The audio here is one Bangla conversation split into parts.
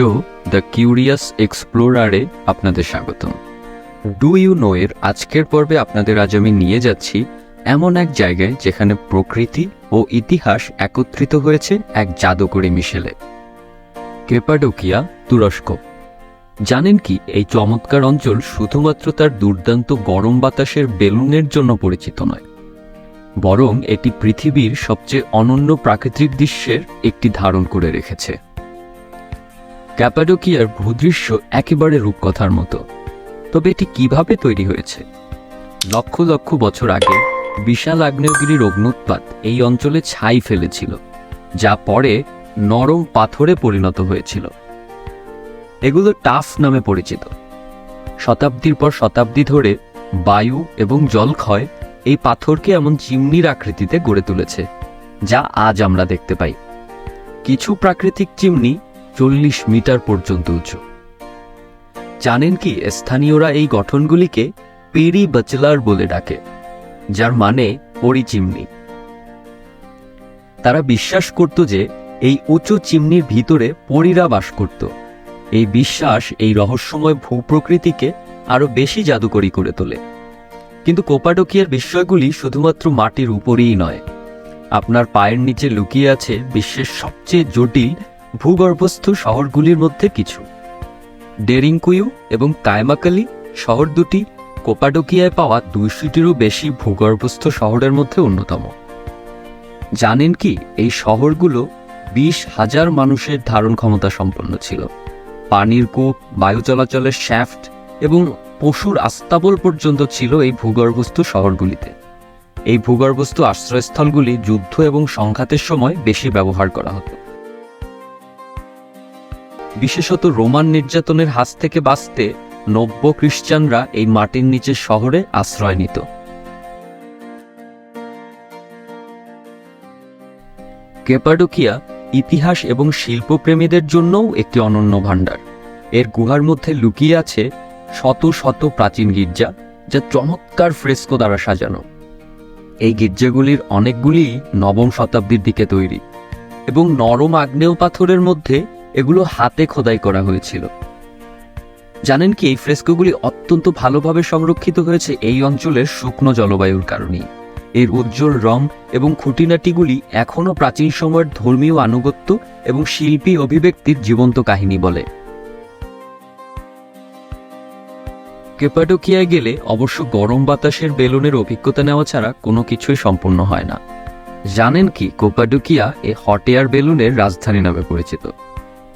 জো দ্য কিউরিয়াস এক্সপ্লোরারে আপনাদের স্বাগতম। ডু ইউ নো এর আজকের পর্বে আপনাদের আজ আমি নিয়ে যাচ্ছি এমন এক জায়গায় যেখানে প্রকৃতি ও ইতিহাস একত্রিত হয়েছে এক জাদুকরী মিশেলে। কেপাডোকিয়া তুরস্ক। জানেন কি, এই চমৎকার অঞ্চল শুধুমাত্র তার দুর্দান্ত গরম বাতাসের বেলুনের জন্য পরিচিত নয়, বরং এটি পৃথিবীর সবচেয়ে অনন্য প্রাকৃতিক দৃশ্যের একটি ধারণ করে রেখেছে। ক্যাপাডোকিয়ার ভূদৃশ্য একেবারে রূপকথার মতো। তবে এটি কীভাবে তৈরি হয়েছে? লক্ষ লক্ষ বছর আগে বিশাল আগ্নেয়গিরির অগ্নুৎপাত এই অঞ্চলে ছাই ফেলেছিল, যা পরে নরম পাথরে পরিণত হয়েছিল। এগুলো টাফ নামে পরিচিত। শতাব্দীর পর শতাব্দী ধরে বায়ু এবং জলক্ষয় এই পাথরকে এমন চিমনির আকৃতিতে গড়ে তুলেছে, যা আজ আমরা দেখতে পাই। কিছু প্রাকৃতিক চিমনি চল্লিশ মিটার পর্যন্ত উঁচু। জানেন কি, স্থানীয়রা এই গঠনগুলিকে পেরি বচলার বলে ডাকে, যার মানে পরিচিমনি তারা বিশ্বাস করত যে এই উঁচু চিমনির ভিতরে পরীরা বাস করত। এই বিশ্বাস এই রহস্যময় ভূপ্রকৃতিকে আরও বেশি জাদুকরী করে তোলে। কিন্তু কোপাডোকিয়ার বিস্ময়গুলি শুধুমাত্র মাটির উপরেই নয়, আপনার পায়ের নিচে লুকিয়ে আছে বিশ্বের সবচেয়ে জটিল ভূগর্ভস্থ শহরগুলির মধ্যে কিছু। ডেরিংকুইউ এবং কায়মাকালি শহর দুটি কোপাডোকিয়ায় পাওয়া দুইশোটিরও বেশি ভূগর্ভস্থ শহরের মধ্যে অন্যতম। জানেন কি, এই শহরগুলো বিশ হাজার মানুষের ধারণ ক্ষমতা সম্পন্ন ছিল। পানির কূপ, বায়ু চলাচলের শ্যাফট এবং পশুর আস্তাবল পর্যন্ত ছিল এই ভূগর্ভস্থ শহরগুলিতে। এই ভূগর্ভস্থ আশ্রয়স্থলগুলি যুদ্ধ এবং সংঘাতের সময় বেশি ব্যবহার করা হতো। বিশেষত রোমান নির্যাতনের হাত থেকে বাঁচতে নব্য খ্রিস্টানরা এই মাটির নিচের শহরে আশ্রয় নিত। কেপাডোকিয়া ইতিহাস এবং শিল্পপ্রেমীদের জন্যও একটি অনন্য ভাণ্ডার। এর গুহার মধ্যে লুকিয়ে আছে শত শত প্রাচীন গির্জা, যা চমৎকার ফ্রেস্কো দ্বারা সাজানো। এই গির্জাগুলির অনেকগুলি নবম শতাব্দীর দিকে তৈরি এবং নরম আগ্নেয় পাথরের মধ্যে এগুলো হাতে খোদাই করা হয়েছিল। জানেন কি, এই ফ্রেস্কোগুলি অত্যন্ত ভালোভাবে সংরক্ষিত হয়েছে এই অঞ্চলের শুকনো জলবায়ুর কারণেই। এর উজ্জ্বল রং এবং খুঁটিনাটিগুলি এখনও প্রাচীন সময়ের ধর্মীয় আনুগত্য এবং শিল্পী অভিব্যক্তির জীবন্ত কাহিনী বলে। কেপাডোকিয়ায় গেলে অবশ্য গরম বাতাসের বেলুনের অভিজ্ঞতা নেওয়া ছাড়া কোনো কিছুই সম্পূর্ণ হয় না। জানেন কি, কোপাডোকিয়া এ হট এয়ার বেলুনের রাজধানী নামে পরিচিত।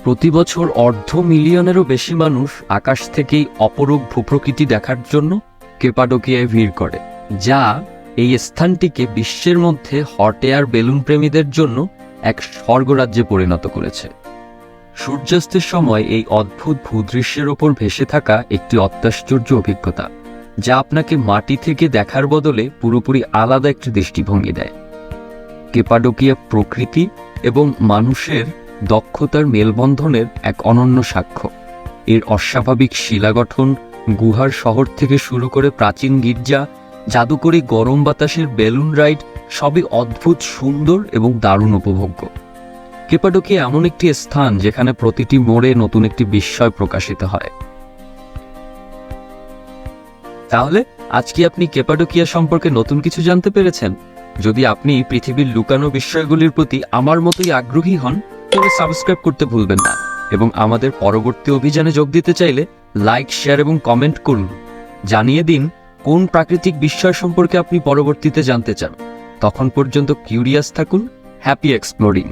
প্রতি বছর অর্ধ মিলিয়নেরও বেশি মানুষ আকাশ থেকেই অপরূপ ভূপ্রকৃতি দেখার জন্য কেপাডোকিয়ায় ভিড় করে, যা এই স্থানটিকে বিশ্বের মধ্যে হট এয়ার বেলুন প্রেমীদের জন্য এক স্বর্গরাজ্যে পরিণত করেছে। সূর্যাস্তের সময় এই অদ্ভুত ভূদৃশ্যের ওপর ভেসে থাকা একটি অত্যাশ্চর্য অভিজ্ঞতা, যা আপনাকে মাটি থেকে দেখার বদলে পুরোপুরি আলাদা একটি দৃষ্টিভঙ্গি দেয়। কেপাডোকিয়া প্রকৃতি এবং মানুষের দক্ষতার মেলবন্ধনের এক অনন্য সাক্ষ্য। এর অস্বাভাবিক শিলা গঠন গুহার শহর থেকে শুরু করে প্রাচীন গির্জা, জাদুকরী গরম বাতাসের বেলুন রাইড সবই অদ্ভুত, সুন্দর এবং দারুণ উপভোগ্য। কেপাডোকিয়া এমন একটি স্থান যেখানে প্রতিটি মোড়ে নতুন একটি বিস্ময় প্রকাশিত হয়। তাহলে আজকে আপনি কেপাডোকিয়া সম্পর্কে নতুন কিছু জানতে পেরেছেন? যদি আপনি পৃথিবীর লুকানো বিষয়গুলির প্রতি আমার মতোই আগ্রহী হন তবে সাবস্ক্রাইব করতে ভুলবেন না এবং আমাদের পরবর্তী অভিযানে যোগ দিতে চাইলে লাইক শেয়ার এবং কমেন্ট করুন। জানিয়ে দিন কোন প্রাকৃতিক বিস্ময় সম্পর্কে আপনি পরবর্তীতে জানতে চান। তখন পর্যন্ত কিউরিয়াস থাকুন হ্যাপি এক্সপ্লোরিং